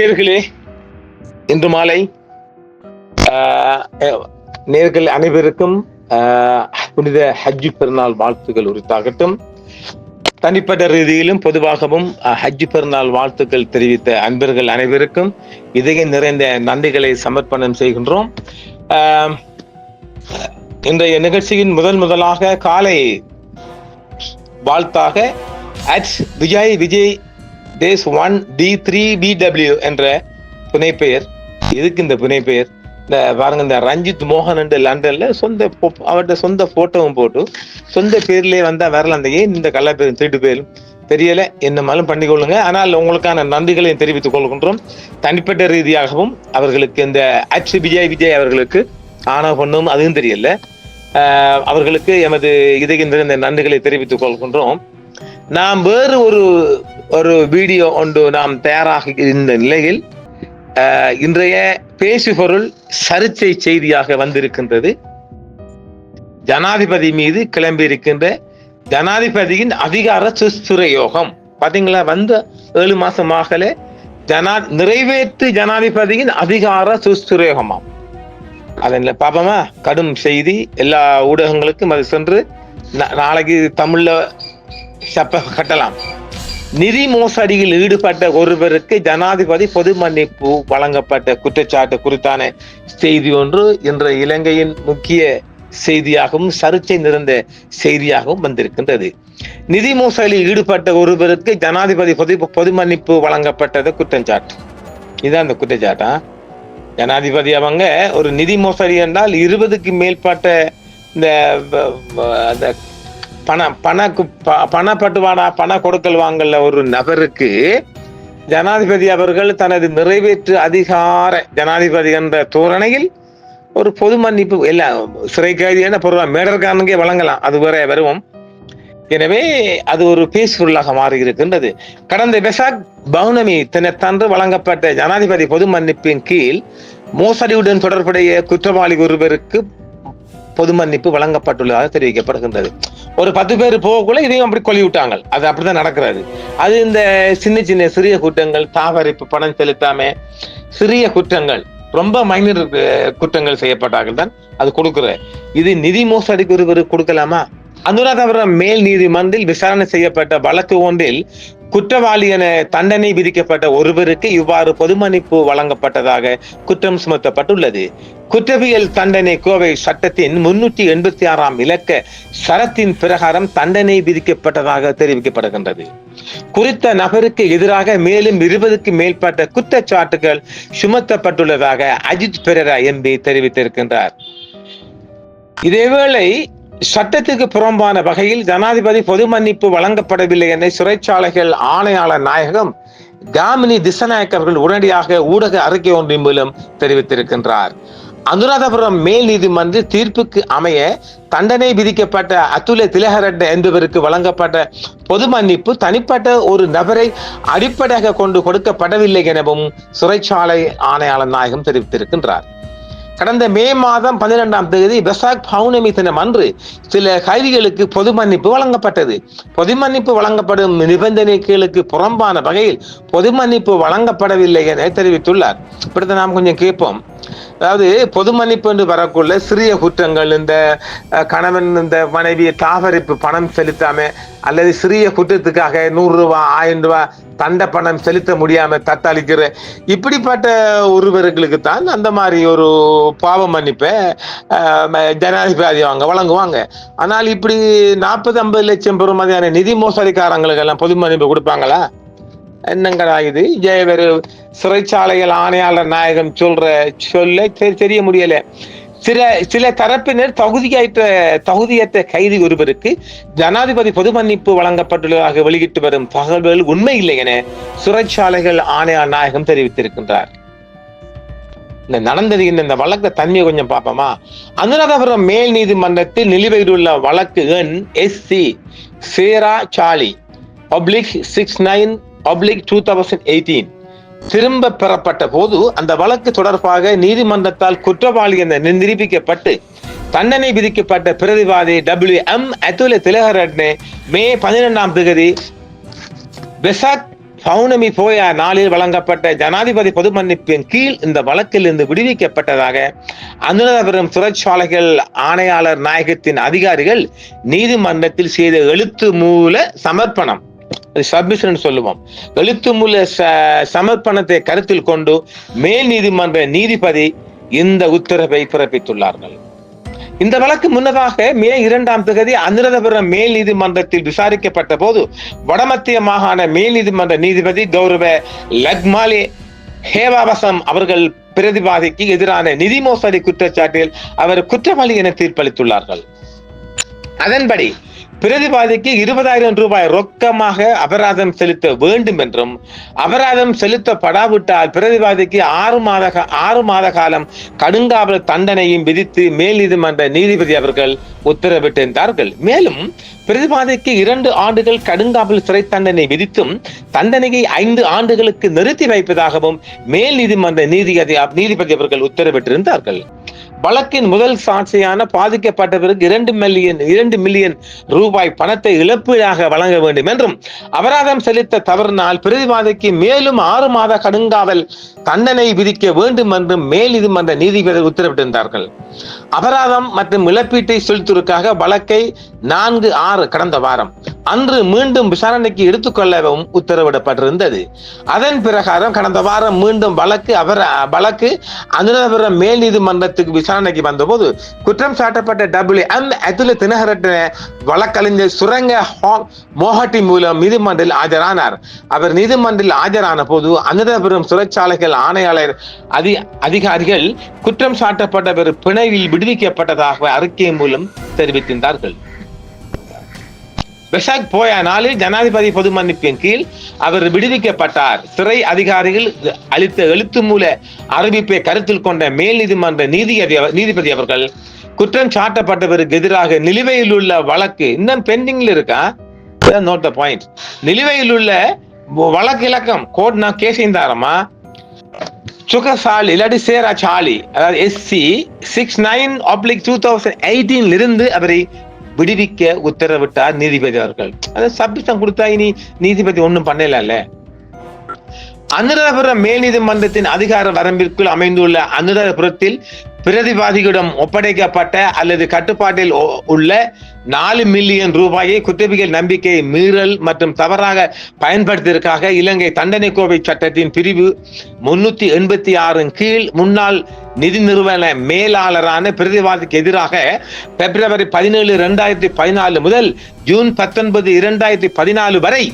நேர்களே இன்று மாலை நேர்கள் அனைவருக்கும் புனித ஹஜ்ஜு பெருநாள் வாழ்த்துக்கள் உரித்தாகட்டும். தனிப்பட்ட ரீதியிலும் பொதுவாகவும் ஹஜ்ஜு பெருநாள் வாழ்த்துக்கள் தெரிவித்த அன்பர்கள் அனைவருக்கும் இதயம் நிறைந்த நன்றிகளை சமர்ப்பணம் செய்கின்றோம். இன்றைய நிகழ்ச்சியின் முதன் முதலாக காலை வாழ்த்தாக at Vijay Vijay days one D three BW என்ற புனைப்பெயர். எதுக்கு இந்த புனைப்பெயர்? இந்த பாருங்க இந்த ரஞ்சித் மோகன் என்று லண்டன்ல சொந்த அவர்கிட்ட அவர்ட்ட சொந்த போட்டோவும் போட்டு சொந்த பேர்லயே வந்தா வரலாம் அந்த ஏன் இந்த கள்ள பேரும் திருட்டு பேரும்? தெரியல என்னமாலும் பண்ணிக்கொள்ளுங்க ஆனால் உங்களுக்கான நன்றிகளையும் தெரிவித்துக் கொள்கின்றோம். தனிப்பட்ட ரீதியாகவும் அவர்களுக்கு இந்த அச் விஜய் விஜய் அவர்களுக்கு ஆனா பொண்ணும் அதுவும் தெரியல. அவர்களுக்கு எமது இதயந்திர இந்த நன்றிகளை தெரிவித்துக் கொள்கின்றோம். நாம் வேறு ஒரு ஒரு வீடியோ ஒன்று நாம் தயாராக இருந்த நிலையில் இன்றைய பேசுபொருள் சர்ச்சை செய்தியாக வந்திருக்கின்றது. ஜனாதிபதி மீது கிளம்பி இருக்கின்ற ஜனாதிபதியின் அதிகார துஷ்பிரயோகம் பாத்தீங்களா? வந்த ஏழு மாசமாகல ஜனா நிறைவேற்று ஜனாதிபதியின் அதிகார துஷ்பிரயோகமாம் அதில் பாப்பமா? கடும் செய்தி. எல்லா ஊடகங்களுக்கும் அது சென்று நா- நாளைக்கு தமிழ்ல சப்ப கட்டலாம். நிதி மோசடியில் ஈடுபட்ட ஒருவருக்கு ஜனாதிபதி பொது மன்னிப்பு வழங்கப்பட்ட குற்றச்சாட்டு குறித்தான செய்தி ஒன்று இன்று இலங்கையின் முக்கிய செய்தியாகவும் சர்ச்சை நிறைந்த செய்தியாகவும் வந்திருக்கின்றது. நிதி மோசடியில் ஈடுபட்ட ஒருவருக்கு ஜனாதிபதி பொது பொது மன்னிப்பு வழங்கப்பட்டது குற்றச்சாட்டு இதுதான் அந்த குற்றச்சாட்டா? ஜனாதிபதி அவங்க ஒரு நிதி மோசடி என்றால் இருபதுக்கு மேற்பட்ட இந்த அந்த பண பண பணப்பட்டுவாடா பண கொடுக்கல் வாங்கல ஒரு நபருக்கு ஜனாதிபதி அவர்கள் தனது நிறைவேற்று அதிகார ஜனாதிபதி என்ற தோரணையில் ஒரு பொது மன்னிப்பு இல்லை சிறை கைதி என்ன பொருள் மேடர்காரனுக்கே வழங்கலாம் அது வரை வருவோம். எனவே அது ஒரு பீஸ்ஃபுல்லாக மாறி இருக்கின்றது கடந்த வெசாக் பௌர்ணமி தினத்தன்று வழங்கப்பட்ட ஜனாதிபதி பொது மன்னிப்பின் கீழ் மோசடியுடன் தொடர்புடைய குற்றவாளி ஒருவருக்கு பொது மன்னிப்பு வழங்கப்பட்டுள்ளதாக தெரிவிக்கப்படுகின்றது. ஒரு பத்து பேர் போகக்குள்ள இதையும் அப்படி கொல்லி விட்டாங்க அது அப்படிதான் நடக்கிறது. அது இந்த சின்ன சின்ன சிறிய குற்றங்கள் தாவரிப்பு பணம் செலுத்தாம சிறிய குற்றங்கள் ரொம்ப மைனர் குற்றங்கள் செய்யப்பட்டார்கள் தான் அது கொடுக்குற இது நிதி மோசடிக்கு ஒருவர் கொடுக்கலாமா? அனுராதபுரம் மேல் நீதிமன்றில் விசாரணை செய்யப்பட்ட வழக்கு ஒன்றில் குற்றவாளி என தண்டனை விதிக்கப்பட்ட ஒருவருக்கு இவ்வாறு பொதுமன்னிப்பு வழங்கப்பட்டதாக குற்றம் சுமத்தப்பட்டுள்ளது. குற்றவியல் தண்டனை கோவை சட்டத்தின் முன்னூற்றி எண்பத்தி ஆறாம் இலக்க சரத்தின் பிரகாரம் தண்டனை விதிக்கப்பட்டதாக தெரிவிக்கப்படுகின்றது. குறித்த நபருக்கு எதிராக மேலும் இருபதுக்கு மேற்பட்ட குற்றச்சாட்டுகள் சுமத்தப்பட்டுள்ளதாக அஜித் பெரரா எம்பி தெரிவித்திருக்கின்றார். இதேவேளை சட்டத்துக்கு புறம்பான வகையில் ஜனாதிபதி பொது மன்னிப்பு வழங்கப்படவில்லை என சிறைச்சாலைகள் ஆணையாளர் நாயகம் காமினி திசநாயக் அவர்கள் உடனடியாக ஊடக அறிக்கை ஒன்றின் மூலம் தெரிவித்திருக்கின்றார். அனுராதபுரம் மேல் நீதிமன்ற தீர்ப்புக்கு அமைய தண்டனை விதிக்கப்பட்ட அத்துல திலகரட்ன என்பவருக்கு வழங்கப்பட்ட பொது மன்னிப்பு தனிப்பட்ட ஒரு நபரை அடிப்படையாக கொண்டு கொடுக்கப்படவில்லை எனவும் சிறைச்சாலை ஆணையாளர் நாயகம் தெரிவித்திருக்கின்றார். கடந்த மே மாதம் பன்னிரெண்டாம் தேதி பெசாக் பௌர்ணமி தினம் அன்று சில கைதிகளுக்கு பொது மன்னிப்பு வழங்கப்பட்டது. பொது மன்னிப்பு வழங்கப்படும் நிபந்தனைகளுக்கு புறம்பான வகையில் பொது மன்னிப்பு வழங்கப்படவில்லை என தெரிவித்துள்ளார். இப்படித்தான் நாம் கொஞ்சம் கேட்போம். அதாவது பொது மன்னிப்பு என்று வரக்குள்ள சிறிய குற்றங்கள் இந்த கணவன் இந்த மனைவியை தாவரிப்பு பணம் செலுத்தாம அல்லது சிறிய குற்றத்துக்காக நூறு ரூபா ஆயிரம் ரூபாய் தண்ட பணம் செலுத்த முடியாம தத்தளிக்கிற இப்படிப்பட்ட ஒருவர்களுக்கு தான் அந்த மாதிரி ஒரு பாவ மன்னிப்பை ஜனாதிபதி அவங்க வழங்குவாங்க. ஆனால் இப்படி நாற்பது ஐம்பது லட்சம் பெறுமதியான நிதி மோசடிக்காரங்களுக்கு எல்லாம் பொது மன்னிப்பு கொடுப்பாங்களா? எண்ணங்களாக இது ஜெயவரு சிறைச்சாலைகள் ஆணையாளர் நாயகம் சொல்ற சொல்ல தெரிய முடியல. சில சில தரப்பினர் தகுதியற்ற தகுதியற்ற கைதி ஒருவருக்கு ஜனாதிபதி பொது மன்னிப்பு வழங்கப்பட்டுள்ளதாக வெளியிட்டு வரும் தகவல்கள் உண்மை இல்லை என சிறைச்சாலைகள் ஆணையாளர் நாயகம் தெரிவித்திருக்கின்றார். இந்த நடந்தது இந்த இந்த வழக்கு தன்மையை கொஞ்சம் பார்ப்போமா? அனுராதபுரம் மேல் நீதிமன்றத்தில் நிலுவையிலுள்ள வழக்கு எண் எஸ் சி சேரா சாலி public six nine public two thousand eighteen திரும்ப பெறப்பட்ட போது அந்த வழக்கு தொடர்பாக நீதிமன்றத்தால் குற்றவாளி என நிரூபிக்கப்பட்டு தண்டனை விதிக்கப்பட்ட பிரதிவாதி டபிள்யூ எம் அத்துல திலகரட்னே மே பதினெண்டாம் தேதி வெசாக் பௌர்ணமி போயா நாளில் வழங்கப்பட்ட ஜனாதிபதி பொது மன்னிப்பின் கீழ் இந்த வழக்கில் இருந்து விடுவிக்கப்பட்டதாக அனுராதபுரம் சிறைச்சாலைகள் ஆணையாளர் நாயகத்தின் அதிகாரிகள் நீதிமன்றத்தில் செய்த எழுத்து மூல சமர்ப்பணம். சப்மிஷன் சொல்லுவோம். எழுத்து மூல ச- சமர்ப்பணத்தை கருத்தில் கொண்டு மேல் நீதிமன்ற நீதிபதி இந்த உத்தரவை பிறப்பித்துள்ளார்கள். இந்த வழக்கு முன்னதாக மே இரண்டாம் தேதி அனுரதபுரம் மேல் நீதிமன்றத்தில் விசாரிக்கப்பட்ட போது வடமத்திய மாகாண மேல் நீதிமன்ற நீதிபதி கௌரவ லக்மாலே ஹேவாவசம் அவர்கள் பிரதிவாதிக்கு எதிரான நிதி மோசடி குற்றச்சாட்டில் அவர் குற்றவாளி என தீர்ப்பளித்துள்ளார்கள். அதன்படி பிரதிவாதிக்கு இருபதாயிரம் ரூபாய் ரொக்கமாக அபராதம் செலுத்த வேண்டும் என்றும் அபராதம் செலுத்தப்படாவிட்டால் பிரதிவாதிக்கு ஆறு மாத ஆறு மாத காலம் கடுங்காவல் தண்டனையும் விதித்து மேல் நீதிமன்ற நீதிபதி அவர்கள் உத்தரவிட்டிருந்தார்கள். மேலும் பிரதிவாதிக்கு இரண்டு ஆண்டுகள் கடுங்காவல் சிறை தண்டனை விதித்தும் தண்டனையை ஐந்து ஆண்டுகளுக்கு நிறுத்தி வைப்பதாகவும் மேல் நீதிமன்ற நீதிபதி நீதிபதி அவர்கள் உத்தரவிட்டிருந்தார்கள். வழக்கின் முதல் சாட்சியான பாதிக்கப்பட்டவருக்கு இரண்டு மில்லியன் இரண்டு மில்லியன் ரூபாய் பணத்தை இழப்பீடாக வழங்க வேண்டும் என்றும் அபராதம் செலுத்த தவறினால் பிரதிவாதிக்கு மேலும் ஆறு மாத கடுங்காவல் தண்டனை விதிக்க வேண்டும் என்றும் மேல் நீதிமன்ற நீதிபதி உத்தரவிட்டிருந்தார்கள். அபராதம் மற்றும் இழப்பீட்டை செலுத்துவதற்காக வழக்கை நான்கு ஆறு கடந்த வாரம் அன்று மீண்டும் விசாரணைக்கு எடுத்துக்கொள்ளவும் உத்தரவிடப்பட்டிருந்தது. அதன் பிரகாரம் கடந்த வாரம் மீண்டும் வழக்கு அபர வழக்கு அனுராதபுரம் மேல் நீதிமன்றத்துக்கு விசாரணைக்கு வந்தபோது குற்றம் சாட்டப்பட்ட டபிள்யூ எம் அதுல தினகரட்ன வழக்கறிஞர் சுரங்க ஹா- மோஹட்டி மூலம் நீதிமன்றில் ஆஜரானார். அவர் நீதிமன்றில் ஆஜரான போது அனுராதபுரம் சிறைச்சாலைகள் ஆணையாளர் அதி அதிகாரிகள் குற்றம் சாட்டப்பட்டவர் பிணையில் விடுவிக்கப்பட்டதாக அறிக்கை மூலம் தெரிவித்திருந்தார்கள் பெசாக் போய நாளில் ஜனாதிபதி பொது மன்னிப்பின் கீழ் அவர் விடுவிக்கப்பட்டார். சிறை அதிகாரிகள் அளித்த எழுத்து மூல அறிவிப்பை கருத்தில் கொண்ட மேல் நீதிமன்ற நீதி நீதிபதி அவர்கள் குற்றம் சாட்டப்பட்டவருக்கு எதிராக நிலுவையில் உள்ள வழக்கு இன்னும் பெண்டிங்ல இருக்கா? நோட் த பாயிண்ட் நிலுவையில் உள்ள வழக்கு இலக்கம் கோர்ட் நான் கேசிந்தாரமா சுகசாலி இல்லாட்டி சேரா சாலி அதாவது எஸ்சி சிக்ஸ் நைன் ஆப்ளிக் டூ தௌசண்ட் எயிட்டீன்ல இருந்து அவரை விடுவிக்க உத்தரவிட்டார் நீதிபதி அவர்கள். அதாவது சப்மிஷன் கொடுத்தா இனி நீதிபதி ஒன்றும் பண்ணல அனுராதபுரம் மேல் நீதிமன்றத்தின் அதிகார வரம்பிற்குள் அமைந்துள்ள அனுராதபுரத்தில் பிரதிவாதிகளிடம் ஒப்படைக்கப்பட்ட அல்லது கட்டுப்பாட்டில் உள்ள நாலு மில்லியன் ரூபாயை குற்றவியல் நம்பிக்கை மீறல் மற்றும் தவறாக பயன்படுத்தியதற்காக இலங்கை தண்டனை கோவை சட்டத்தின் பிரிவு முன்னூத்தி எண்பத்தி ஆறின் கீழ் முன்னாள் நிதி நிறுவன மேலாளரான பிரதிவாதிக்கு எதிராக பிப்ரவரி பதினேழு இரண்டாயிரத்தி பதினாலு முதல் ஜூன் பத்தொன்பது இரண்டாயிரத்தி பதினாலு வரை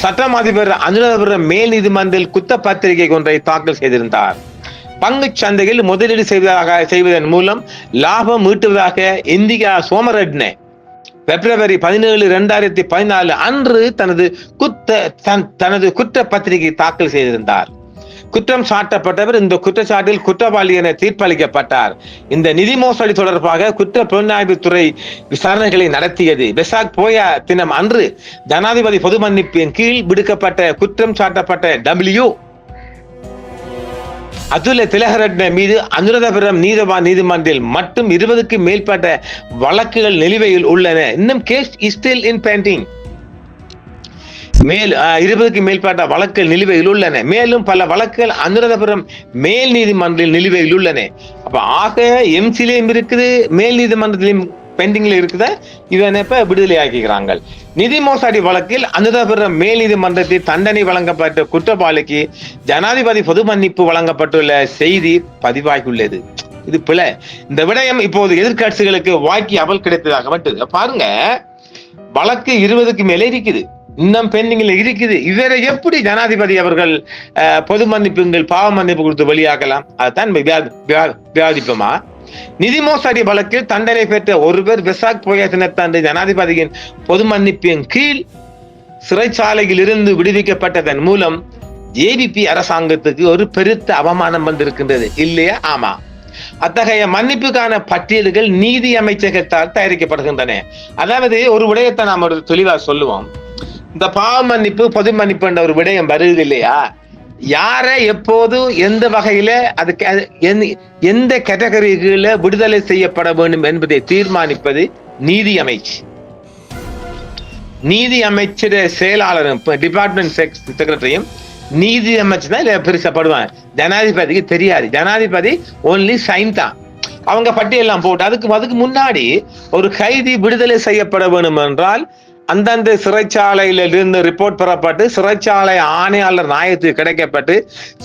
சட்டம் அதிபர் அனுராதபுரம் மேல் நீதிமன்றில் குத்தப்பத்திரிகை ஒன்றை தாக்கல் செய்திருந்தார். பங்குச் சந்தையில் முதலீடு செய்வதாக செய்வதன் மூலம் லாபம் ஈட்டுவதாக இந்தியா சோமரெட்னே பிப்ரவரி பதினேழு இரண்டாயிரத்தி பதினாலு அன்று தனது குத்த தன்- தனது குற்ற பத்திரிகை தாக்கல் செய்திருந்தார். குற்றம் சாட்டப்பட்டவர் இந்த குற்றச்சாட்டில் குற்றவாளி என தீர்ப்பளிக்கப்பட்டார். இந்த நிதி மோசடி தொடர்பாக குற்ற புலனாய்வு துறை விசாரணைகளை நடத்தியது. பெசாக் போயா தினம் அன்று ஜனாதிபதி பொது மன்னிப்பின் கீழ் விடுக்கப்பட்ட குற்றம் சாட்டப்பட்ட டபிள்யூ அதுல திலகரட்ன மீது அனுராதபுரம் நீதவான் நீதிமன்றில் மட்டும் இருபதுக்கு மேற்பட்ட வழக்குகள் நிலுவையில் உள்ளன. இன்னும் கேஸ் ஸ்டில் இன் பெயிண்டிங் மேல் இருபதுக்கு மேற்பட்ட வழக்குகள் நிலுவையில் உள்ளன. மேலும் பல வழக்குகள் அனுராதபுரம் மேல் நீதிமன்றில் நிலுவையில் உள்ளன. அப்ப ஆக எம்சிலையும் இருக்குது மேல் நீதிமன்றத்திலும் பெண்டிங்ல இருக்குத? இதனை விடுதலை ஆக்கிக்கிறாங்க நிதி மோசடி வழக்கில் அனுதாபுர மேல் நீதிமன்றத்தில் தண்டனை வழங்கப்பட்ட குற்றவாளிக்கு ஜனாதிபதி பொது மன்னிப்பு வழங்கப்பட்டுள்ள செய்தி பதிவாகியுள்ளது. இது பிழை. இந்த விடயம் இப்போது எதிர்க்கட்சிகளுக்கு வாக்கி அவல் கிடைத்ததாக மட்டும். பாருங்க. வழக்கு இருபதுக்கு மேலே இருக்குது. இன்னும் பெண்டிங்ல இருக்குது. இவரை எப்படி ஜனாதிபதி அவர்கள் பொது மன்னிப்புங்கள் பாவ மன்னிப்பு கொடுத்து வெளியாக்கலாம்? அதுதான் விவாதிப்போமா நிதி மோசடி வழக்கில் தண்டனை பெற்ற ஒருவர் விசாக் போய ஜனாதிபதியின் பொது மன்னிப்பின் கீழ் சிறைச்சாலையில் இருந்து விடுவிக்கப்பட்டதன் மூலம் ஏபிபி அரசாங்கத்துக்கு ஒரு பெருத்த அவமானம் வந்திருக்கின்றது. இல்லையா? ஆமா. அத்தகைய மன்னிப்புக்கான பட்டியல்கள் நீதி அமைச்சகத்தால் தயாரிக்கப்படுகின்றன. அதாவது ஒரு விடயத்தை நாம் ஒரு தெளிவா சொல்லுவோம். இந்த பாவ மன்னிப்பு பொது மன்னிப்பு என்ற ஒரு விடயம் வருது இல்லையா? யாரை எப்போது எந்த வகையில அது எந்த- எந்த கேட்டகரிகளில் விடுதலை செய்யப்பட வேண்டும் என்பதை தீர்மானிப்பது நீதி அமைச்சு. நீதி அமைச்சர் செயலாளரும் டிபார்ட்மெண்ட் செக்ரட்டரியும் நீதி அமைச்சர் தான் இதுல பெருசப்படுவாங்க ஜனாதிபதிக்கு தெரியாது. ஜனாதிபதி ஒன்லி சைன் தான். அவங்க பட்டியெல்லாம் போட்டு அதுக்கு அதுக்கு முன்னாடி ஒரு கைதி விடுதலை செய்யப்பட வேண்டும் என்றால் அந்தந்த சிறைச்சாலையிலிருந்து ரிப்போர்ட் பெறப்பட்டு சிறைச்சாலை ஆணையாளர் நாயகத்துக்கு கிடைக்கப்பட்டு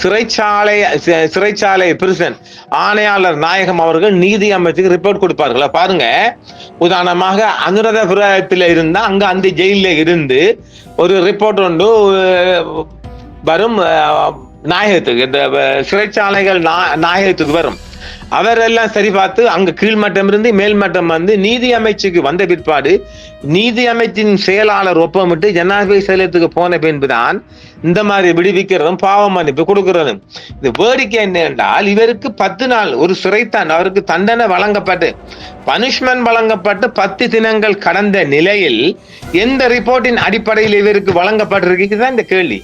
சிறைச்சாலை சிறைச்சாலை பிரிசன் ஆணையாளர் நாயகம் அவர்கள் நீதி அமைச்சுக்கு ரிப்போர்ட் கொடுப்பார்களா. பாருங்க உதாரணமாக அனுராதபுரத்தில் இருந்தால் அங்க அந்த ஜெயில இருந்து ஒரு ரிப்போர்ட் ஒன்று வரும் நாயகத்துக்கு இந்த சிறைச்சாலைகள் நா- நாயகத்துக்கு வரும். அவரெல்லாம் சரி பார்த்து அங்க கீழ்மட்டம் இருந்து மேல்மட்டம் வந்து நீதி அமைச்சுக்கு வந்த பிற்பாடு நீதி அமைச்சின் செயலாளர் ஒப்பமிட்டு ஜனாதிபதி செயலத்துக்கு போன பின்புதான் இந்த மாதிரி விடுவிக்கிறதும் பாவம் மன்னிப்பு கொடுக்கிறதும். இது வேடிக்கை என்ன என்றால் இவருக்கு பத்து நாள் ஒரு சிறைத்தான். அவருக்கு தண்டனை வழங்கப்பட்டு பனிஷ்மெண்ட் வழங்கப்பட்டு பத்து தினங்கள் கடந்த நிலையில் எந்த ரிப்போர்ட்டின் அடிப்படையில் இவருக்கு வழங்கப்பட்டிருக்கு தான் இந்த கேள்வி.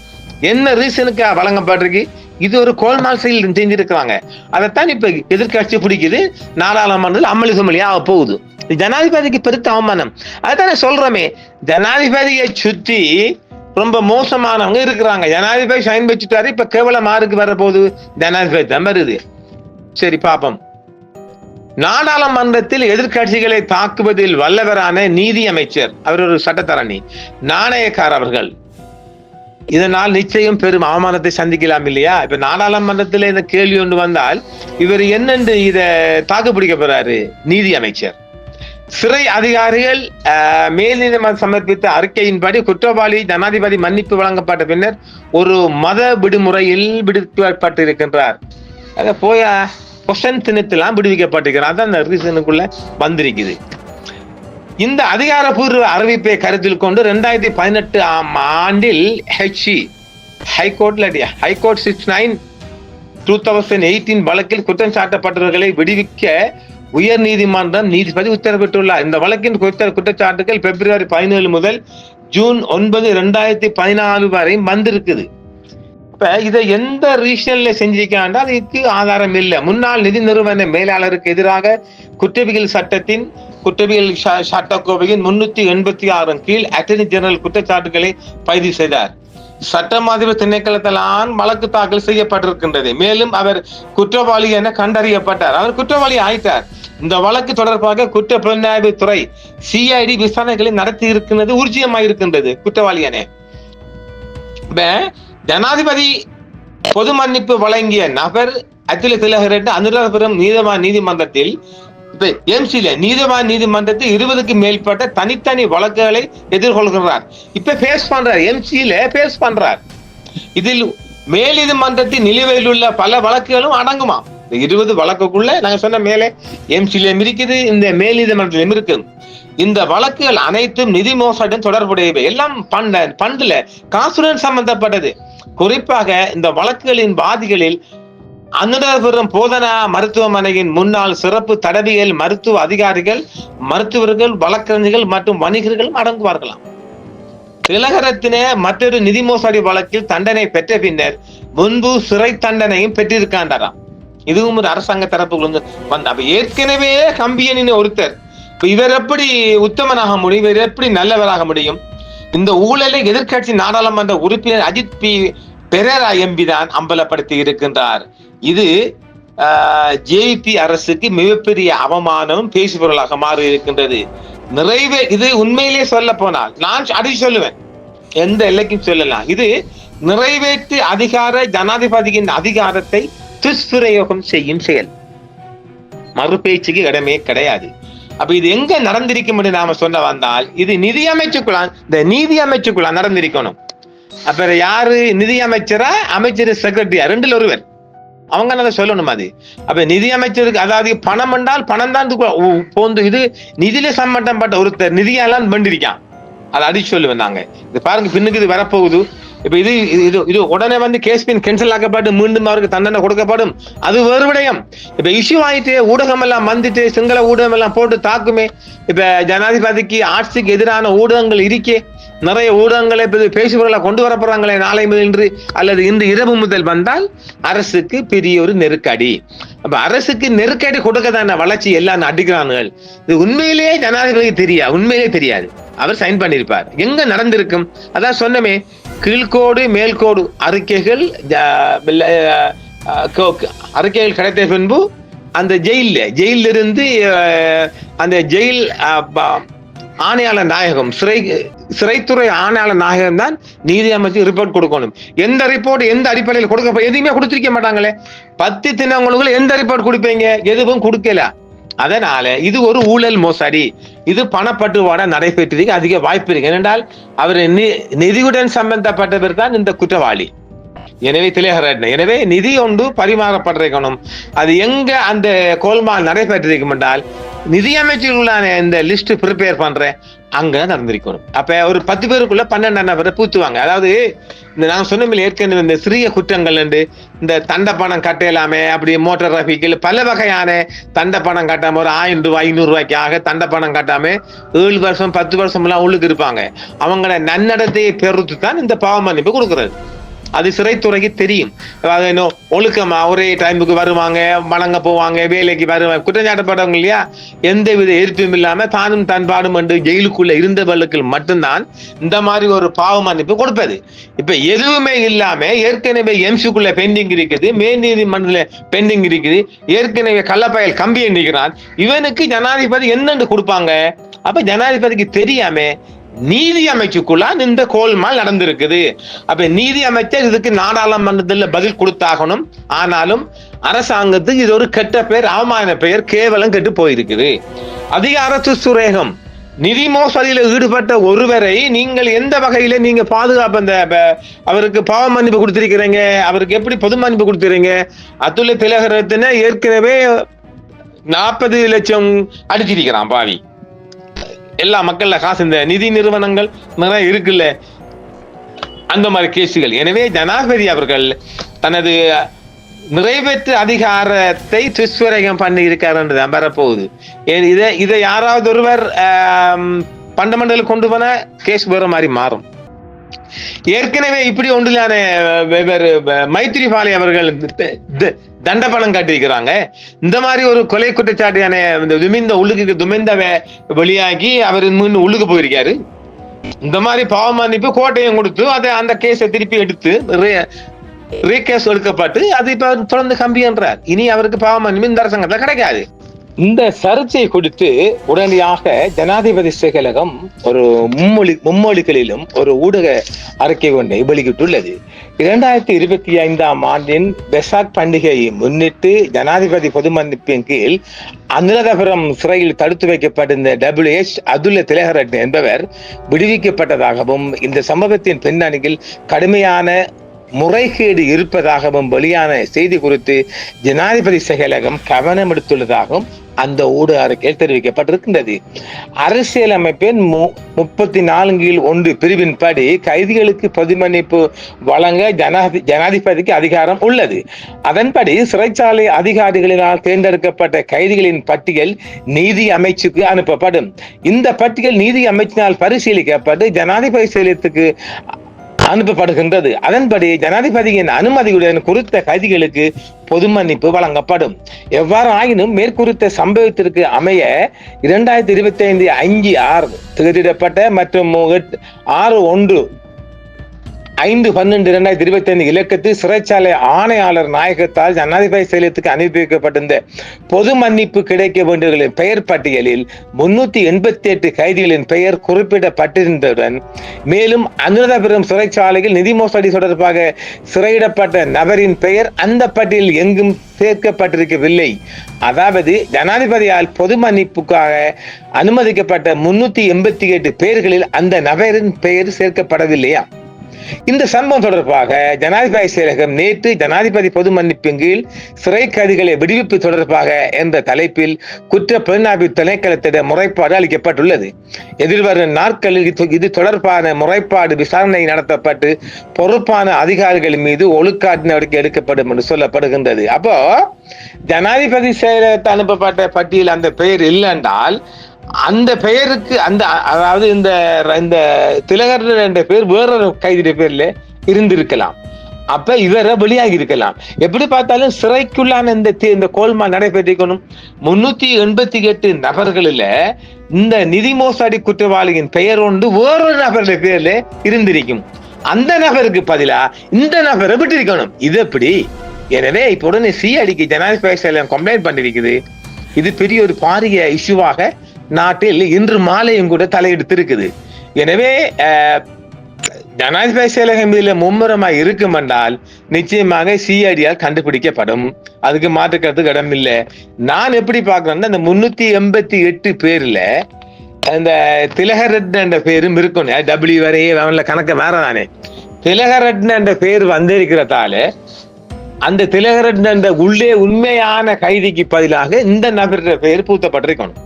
என்ன ரீசனுக்கு வழங்கப்பட்டிருக்கு இது ஒரு கோல்மால் செயல் செஞ்சிருக்கிறாங்க. அதைத்தான் இப்ப எதிர்க்கட்சி பிடிக்குது. நாடாளுமன்றத்தில் அமளி சமளியா போகுது. ஜனாதிபதிக்கு பெருத்த அவமானம். அதுதானே சொல்றோமே. ஜனாதிபதியை சுத்தி ரொம்ப மோசமானவங்க இருக்கிறாங்க. ஜனாதிபதி சைன் வச்சுட்டாரு. இப்ப கேவலம் மாறுக்கு வர போகுது. ஜனாதிபதி தான் வருது. சரி பாப்போம். நாடாளுமன்றத்தில் எதிர்க்கட்சிகளை தாக்குவதில் வல்லவரான நீதி அமைச்சர் அவர் ஒரு சட்டத்தரணி நாணயக்கார் அவர்கள். இதனால் நிச்சயம் பெரும் அவமானத்தை சந்திக்கலாம் இல்லையா? இப்ப நாடாளுமன்றத்தில் இந்த கேள்வி ஒன்று வந்தால் இவர் என்னென்று இதை தாக்குப்பிடிக்க போறாரு நீதி அமைச்சர். சிறை அதிகாரிகள் ஆஹ், சமர்ப்பித்த அறிக்கையின்படி குற்றவாளி ஜனாதிபதி மன்னிப்பு வழங்கப்பட்ட பின்னர் ஒரு மத விடுமுறையில் விடுவிக்கப்பட்டிருக்கின்றார். அத கொஸ்டன் தினத்திலாம் விடுவிக்கப்பட்டிருக்கிறார். அதான் அந்த ரீசனுக்குள்ள வந்திருக்குது. இந்த அதிகாரப்பூர்வ அறிவிப்பை கருத்தில் கொண்டு ரெண்டாயிரத்தி பதினெட்டு ஆம் ஆண்டில் HC ஹைகோர்ட்ல high court six nine two thousand eighteen வழக்கில் குற்றம் சாட்டப்பட்டவர்களை விடுவிக்க உயர் நீதிமன்றம் நீதிபதி உத்தரவிட்டுள்ளார். இந்த வழக்கின் குற்ற குற்றச்சாட்டுகள் பிப்ரவரி பதினேழு முதல் ஜூன் ஒன்பது ரெண்டாயிரத்தி பதினாலு வரை வந்திருக்குது. இப்ப இதை எந்த ரீசன்ல செஞ்சிருக்காண்டா அதுக்கு ஆதாரம் இல்லை. முன்னாள் நிதி நிறுவன மேலாளருக்கு எதிராக குற்றவியல் சட்டத்தின் குற்றவியல் சட்டக்கோவையின் முன்னூத்தி எண்பத்தி ஆறின் கீழ் அட்டர்னி ஜெனரல் குற்றச்சாட்டுகளை பதிவு செய்தார். சட்டமாதிப திணைக்களத்திலான் வழக்கு தாக்கல் செய்யப்பட்டிருக்கின்றது. மேலும் அவர் குற்றவாளி என கண்டறியப்பட்டார். அவர் குற்றவாளி ஆயிட்டார். இந்த வழக்கு தொடர்பாக குற்ற புலனாய்வு துறை சிஐடி விசாரணைகளை நடத்தி இருக்கின்றது ஊர்ஜியமாயிருக்கின்றது குற்றவாளி என. ஜனாதிபதி பொது மன்னிப்பு வழங்கிய நபர் அகில என்று அனுராதபுரம் நீதவான் நீதிமன்றத்தில் எம்சில நீதவான் நீதிமன்றத்தில் இருபதுக்கு மேற்பட்ட தனித்தனி வழக்குகளை எதிர்கொள்கிறார். இப்ப பேஸ் பண்றார் எம்சில பேஸ் பண்றார். இதில் மேல் நீதிமன்றத்தின் நிலுவையில் உள்ள பல வழக்குகளும் அடங்குமா? இந்த இருபது வழக்குக்குள்ள நாங்க சொன்ன மேலே எம்சிலையும் இருக்குது இந்த மேல் நீதிமன்றத்திலும் இருக்கு இந்த வழக்குகள் அனைத்தும் நிதி மோசடியும் தொடர்புடையவை. எல்லாம் பண்ட பண்டுல காசுடன் சம்பந்தப்பட்டது. குறிப்பாக இந்த வழக்குகளின் பாதிகளில் அனுராதபுரம் போதனா மருத்துவமனையின் முன்னாள் சிறப்பு தடவியல் மருத்துவ அதிகாரிகள் மருத்துவர்கள் வழக்கறிஞர்கள் மற்றும் வணிகர்களும் அடங்குவார்களாம். திலகரத்தின மற்றொரு நிதி மோசடி வழக்கில் தண்டனை பெற்ற பின்னர் முன்பு சிறை தண்டனையும் பெற்றிருக்காண்டாராம் இதுவும் ஒரு அரசாங்க தரப்புகள் வந்து வந்த அப்ப ஏற்கனவே கம்பியனின் ஒருத்தர். இப்ப இவர் எப்படி உத்தமனாக முடியும்? இவர் எப்படி நல்லவராக முடியும்? இந்த ஊழலை எதிர்க்கட்சி நாடாளுமன்ற உறுப்பினர் அஜித் பி பெரேரா எம்பி தான் அம்பலப்படுத்தி இருக்கின்றார். இது ஜேபி அரசுக்கு மிகப்பெரிய அவமானம் பேசுபொருளாக மாறி இருக்கின்றது. நிறைவே இது உண்மையிலே சொல்ல போனால் நான் அடிச்சு சொல்லுவேன். எந்த எல்லைக்கும் சொல்லலாம். இது நிறைவேற்று அதிகார ஜனாதிபதியின் அதிகாரத்தை துஷ்பிரயோகம் செய்யும் செயல். மறுபேச்சுக்கு இடமே கிடையாது. அப்ப இது எங்க நடந்திருக்கும் என்று நாம சொல்ல வந்தால் இது நிதி அமைச்சுக்குள்ள இந்த நீதி அமைச்சுக்குள்ள நடந்திருக்கணும். அப்ப யாரு? நிதி அமைச்சரா? அமைச்சர் செக்ரட்டரியா ரெண்டுல ஒருவர். அவங்க அதை சொல்லணும் அது. அப்ப நிதி அமைச்சருக்கு அதாவது பணம் என்றால் பணம் தான் போந்து இது நிதியில சம்பந்தப்பட்ட ஒருத்தர் நிதியெல்லாம் பண்ணிருக்கான் அதை அடிச்சு சொல்லுவேன் நாங்க. இது பாருங்க பின்னுக்கு இது வரப்போகுது. இப்ப இது இது இது உடனே வந்து கேஸ் பின் கேன்சல் ஆக்கப்பட்டு மீண்டும் அவருக்கு தண்டனை கொடுக்கப்படும். அது வேறு விடயம். இப்ப இஷ்யூ ஆயிட்டு ஊடகம் எல்லாம் வந்துட்டு சிங்கள ஊடகம் எல்லாம் போட்டு தாக்குமே. இப்ப ஜனாதிபதிக்கு ஆட்சிக்கு எதிரான ஊடகங்கள் இருக்கே. நிறைய ஊடகங்களை இப்ப பேசுபவர்களை கொண்டு வரப்படுறாங்களே நாளை முதல் இன்று அல்லது இன்று இரவு முதல் வந்தால் அரசுக்கு பெரிய ஒரு நெருக்கடி. அப்ப அரசுக்கு நெருக்கடி கொடுக்க தானே வளர்ச்சி எல்லாம் அடிக்கிறானுகள். இது உண்மையிலேயே ஜனாதிபதி தெரியா உண்மையிலேயே தெரியாது. அவர் சைன் பண்ணியிருப்பார். எங்க நடந்திருக்கும்? அதான் சொன்னமே கீழ்கோடு மேல்கோடு அறிக்கைகள் அறிக்கைகள் கிடைத்த பின்பு அந்த ஜெயில்ல ஜெயிலில் இருந்து அந்த ஜெயில் ப- ஆணையாளர் நாயகம் சிறை சிறைத்துறை ஆணையாளர் நாயகம் தான் நீதி அமைச்சு ரிப்போர்ட் கொடுக்கணும். எந்த ரிப்போர்ட் எந்த அடிப்படையில் கொடுக்க எதுவுமே கொடுத்துருக்க மாட்டாங்களே. பத்து தினங்களுக்கு எந்த ரிப்போர்ட் கொடுப்பீங்க? எதுவும் கொடுக்கல. அதனால இது ஒரு ஊழல் மோசடி. இது பணப்பட்டுவாடா நடைபெற்றதுக்கு அதிக வாய்ப்பு இருக்கு. ஏனென்றால் அவர் நி- நிதியுடன் சம்பந்தப்பட்டவர் தான் இந்த குற்றவாளி. எனவே திலேகரட்ன எனவே நிதி ஒன்று பரிமாறப்பட்டிருக்கணும் அது எங்க அந்த கோல்மால் நடைபெற்றிருக்கும் என்றால் நிதியமைச்சர்களான இந்த லிஸ்ட் ப்ரிப்பேர் பண்றேன். அங்க நடந்திருக்கணும். அப்ப ஒரு பத்து பேருக்குள்ள பன்னெண்டு பேரை பூத்துவாங்க. அதாவது இந்த நான் சொன்ன ஏற்கனவே இந்த சிறிய குற்றங்கள் உண்டு இந்த தண்ட பணம் கட்டலாமே அப்படி மோட்டார் டிராஃபிக்கில் பல வகையான தண்ட பணம் கட்டாம ஒரு ஆயிரம் ரூபாய் ஐநூறு ஆக தண்ட பணம் கட்டாம ஏழு வருஷம் பத்து வருஷம் எல்லாம் உள்ளுக்கு இருப்பாங்க. அவங்கள நன்னடத்தையை பெருத்து தான் இந்த பாவமன்னிப்பு மன்னிப்பு அது சிறைத்துறைக்கு தெரியும். அது ஒழுக்கமா ஒரே டைமுக்கு வருவாங்க வணங்க போவாங்க வேலைக்கு வருவாங்க. குற்றஞ்சாட்டப்பட்டவங்க இல்லையா? எந்த வித எதிர்ப்பும் இல்லாம தானும் தன் பாடும் என்று ஜெயிலுக்குள்ள இருந்தவர்களுக்கு மட்டும்தான் இந்த மாதிரி ஒரு பாவ மன்னிப்பு கொடுப்பது. இப்ப எதுவுமே இல்லாம ஏற்கனவே எம்சிக்குள்ள பெண்டிங் இருக்குது மேல் நீதிமன்றத்தில் பெண்டிங் இருக்குது. ஏற்கனவே கள்ளப்பயல் கம்பி எண்ணிக்கிறான். இவனுக்கு ஜனாதிபதி என்னென்று கொடுப்பாங்க? அப்ப ஜனாதிபதிக்கு தெரியாம நீதி அமைச்சுக்குள்ள இந்த கோல்மால் நடந்திருக்குது. அப்ப நீதி அமைச்சர் இதுக்கு நாடாளுமன்றத்தில் பதில் கொடுத்தாகணும். ஆனாலும் அரசாங்கத்துக்கு இது ஒரு கெட்ட பெயர் அவமான பெயர் கேவலம் கெட்டு போயிருக்குது. அதிகார சுரேகம். நிதி மோசடியில ஈடுபட்ட ஒருவரை நீங்கள் எந்த வகையில நீங்க பாதுகாப்பு அந்த அவருக்கு பாவ மன்னிப்பு கொடுத்திருக்கிறீங்க அவருக்கு எப்படி பொது மன்னிப்பு கொடுத்துறீங்க அத்துள்ள திலகரத்தின ஏற்கனவே நாற்பது லட்சம் அடிச்சிருக்கிறான் பாவி. எல்லா மக்கள்ல காசு இந்த நிதி நிறுவனங்கள் நிறைய இருக்குல்ல. அந்த மாதிரி கேசுகள். எனவே ஜனாதிபதி அவர்கள் தனது நிறைவேற்று அதிகாரத்தை துஷ்பிரயோகம் பண்ணி இருக்காருன்றது வரப்போகுது. ஏன் இதை இதை யாராவது ஒருவர் பண்டமண்டல் கொண்டு போனா கேஸ் வேற மாதிரி மாறும். ஏற்கனவே இப்படி ஒன்றிலான வெவ்வேறு வ- அவர்கள் தண்ட பணம் காட்டியிருக்கிறாங்க. இந்த மாதிரி ஒரு கொலை குற்றச்சாட்டியான இந்த துமிந்த உள்ளுக்கு துமிந்த வெளியாகி அவர் முன்னு உள்ளுக்கு போயிருக்காரு. இந்த மாதிரி பாவ மன்னிப்பு கோட்டையும் கொடுத்து அதை அந்த கேஸை திருப்பி எடுத்து ரீகேஸ் எடுக்கப்பட்டு அது இப்ப தொடர்ந்து கம்பி என்றார். இனி அவருக்கு பாவ மன்னிப்பு இந்த அரசாங்கத்துல கிடைக்காது. இந்த சர்ச்சை கொடுத்து உடனடியாக ஜனாதிபதி செயலகம் ஒரு மும்மொழி மும்மொழிகளிலும் ஒரு ஊடக அறிக்கை ஒன்றை வெளியிட்டுள்ளது. இரண்டாயிரத்தி இருபத்தி ஐந்தாம் ஆண்டின் பெசாக் பண்டிகையை முன்னிட்டு ஜனாதிபதி பொது மன்னிப்பின் கீழ் அனுராதபுரம் சிறையில் தடுத்து வைக்கப்பட்டிருந்த டபிள்யூஎச் அதுல்ல திலகரட்ன என்பவர் விடுவிக்கப்பட்டதாகவும் இந்த சம்பவத்தின் பின்னணியில் கடுமையான முறைகேடு இருப்பதாகவும் வெளியான செய்தி குறித்து ஜனாதிபதி செயலகம் கவனம் எடுத்துள்ளதாகவும் அந்த ஊடு அறிக்கையில் தெரிவிக்கப்பட்டிருக்கின்றது. அரசியலமைப்பின் மு- முப்பத்தி நான்கில் ஒன்று பிரிவின்படி கைதிகளுக்கு பொதுமன்னிப்பு வழங்க ஜனாதி ஜனாதிபதிக்கு அதிகாரம் உள்ளது. அதன்படி சிறைச்சாலை அதிகாரிகளினால் தேர்ந்தெடுக்கப்பட்ட கைதிகளின் பட்டியல் நீதி அமைச்சுக்கு அனுப்பப்படும். இந்த பட்டியல் நீதி அமைச்சினால் பரிசீலிக்கப்பட்டு ஜனாதிபதி செயலத்துக்கு அனுப்பப்படுகின்றது. அதன்படி ஜனாதிபதியின் அனுமதியுடன் குறித்த கைதிகளுக்கு பொது மன்னிப்பு வழங்கப்படும். எவ்வாறு ஆயினும் மேற்குறித்த சம்பவத்திற்கு அமைய இரண்டாயிரத்தி இருபத்தி ஐந்து அஞ்சு ஆறு தேதியிடப்பட்ட மற்றும் ஆறு ஒன்று ஐந்து பன்னெண்டு இரண்டாயிரத்தி இருபத்தி ஐந்து இலக்கத்தில் சிறைச்சாலை ஆணையாளர் நாயகத்தால் ஜனாதிபதி செயலத்துக்கு அனுப்பி வைக்கப்பட்டிருந்த பொது மன்னிப்பு கிடைக்க வேண்டியவர்களின் பெயர் பட்டியலில் முன்னூத்தி எண்பத்தி எட்டு கைதிகளின் பெயர் குறிப்பிடப்பட்டிருந்ததுடன் மேலும் அனுராதபுரம் சிறைச்சாலையில் நிதி மோசடி தொடர்பாக சிறையிடப்பட்ட நபரின் பெயர் அந்த பட்டியலில் எங்கும் சேர்க்கப்பட்டிருக்கவில்லை. அதாவது ஜனாதிபதியால் பொது மன்னிப்புக்காக அனுமதிக்கப்பட்ட முன்னூத்தி எண்பத்தி எட்டு பேர்களில் அந்த நபரின் பெயர் சேர்க்கப்படவில்லையா? இந்த சம்பவம் தொடர்பாக ஜனாதிபதி செயலகம் நேற்று ஜனாதிபதி பொது மன்னிப்பின் கீழ் சிறை கைதிகளை விடுவிப்பு தொடர்பாக என்ற தலைப்பில் குற்ற புலனாய்வு திணைக்களத்திடம் முறைப்பாடு அளிக்கப்பட்டுள்ளது. எதிர்வரும் நாட்களில் இது- இது தொடர்பான முறைப்பாடு விசாரணை நடத்தப்பட்டு பொறுப்பான அதிகாரிகள் மீது ஒழுக்காட்டு நடவடிக்கை எடுக்கப்படும் என்று சொல்லப்படுகின்றது. அப்போ ஜனாதிபதி செயலகத்தை அனுப்பப்பட்ட பட்டியல் அந்த பெயர் இல்லை என்றால் அந்த பெயருக்கு அந்த அதாவது இந்த இந்த திலகர் என்ற பேர் வேறொரு கைதியுடைய பேர்ல இருந்திருக்கலாம். அப்ப இவரை வெளியாகி இருக்கலாம். எப்படி பார்த்தாலும் சிறைக்குள்ளான இந்த இந்த கோல்மா நடைபெற்றிருக்கணும். முன்னூத்தி எண்பத்தி எட்டு நபர்களில் இந்த நிதி மோசடி குற்றவாளியின் பெயர் ஒன்று வேறொரு நபருடைய பேர்ல இருந்திருக்கும். அந்த நபருக்கு பதிலா இந்த நபரை விட்டிருக்கணும். இது எப்படி? எனவே இப்ப உடனே சிஐடிக்கு ஜனாதிபதி கம்ப்ளைண்ட் பண்ணிருக்குது. இது பெரிய ஒரு பாரிய இஷ்யூவாக நாட்டில் இன்று மாலையும் கூட தலையெடுத்திருக்குது எனவே ஜனாதிபதி செயலகம் இதில் மும்முரமாக இருக்கும் என்றால் நிச்சயமாக சிஐடியால் கண்டுபிடிக்கப்படும். அதுக்கு மாற்றுக்கிறதுக்கு இடம் இல்லை. நான் எப்படி பார்க்குறேன்னா இந்த முன்னூற்றி எண்பத்தி எட்டு பேரில் அந்த திலகரட்ன என்ற பேரும் இருக்கணும் டபிள்யூ வரையே அவன்ல கணக்கு வேற தானே திலகரட்ன என்ற பேர் வந்திருக்கிறதால அந்த திலகரட்ன என்ற உள்ளே உண்மையான கைதிக்கு பதிலாக இந்த நபருடைய பெயர் பூத்தப்பட்டிருக்கணும்.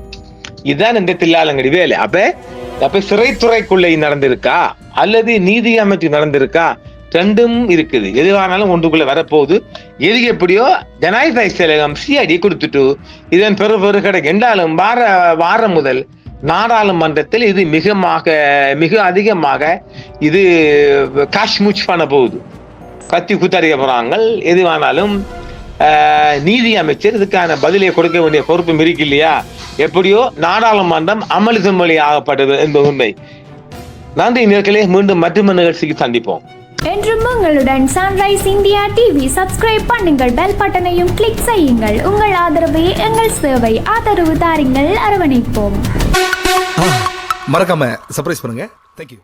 இதுதான் இந்த தில்லாலங்கடி வேலை. அப்ப அப்ப சிறைத்துறைக்குள்ளே நடந்திருக்கா? அல்லது நீதி அமைச்சு நடந்திருக்கா? ரெண்டும் இருக்குது. எதுவானாலும் ஒன்றுக்குள்ள வரப்போகுது. எது எப்படியோ ஜனாதிபதி செயலகம் சிஐடி கொடுத்துட்டு இதன் பெரு பெரு கிடைக்கும் என்றாலும் வார வாரம் முதல் நாடாளுமன்றத்தில் இது மிகமாக மிக அதிகமாக இது காஷ்மூச் பண்ண போகுது. கத்தி குத்தறிய போறாங்க. எதுவானாலும் நீதி அமைச்சர் இதுக்கான பதிலை கொடுக்க வேண்டிய பொறுப்பும் இருக்கு இல்லையா எப்படியோ நாடாளுமன்றம் அமளி தும்மொழி ஆகப்பட்டது என்பது உண்மை. நன்றி நேர்களே மீண்டும் மற்றொரு நிகழ்ச்சிக்கு சந்திப்போம். என்றும் உங்களுடன் சன்ரைஸ் இந்தியா டிவி சப்ஸ்கிரைப் பண்ணுங்கள் பெல் பட்டனையும் கிளிக் செய்யுங்கள். உங்கள் ஆதரவே எங்கள் சேவை ஆதரவு தாருங்கள். அரவணைப்போம். மறக்காம சர்ப்ரைஸ் பண்ணுங்க. தேங்க்யூ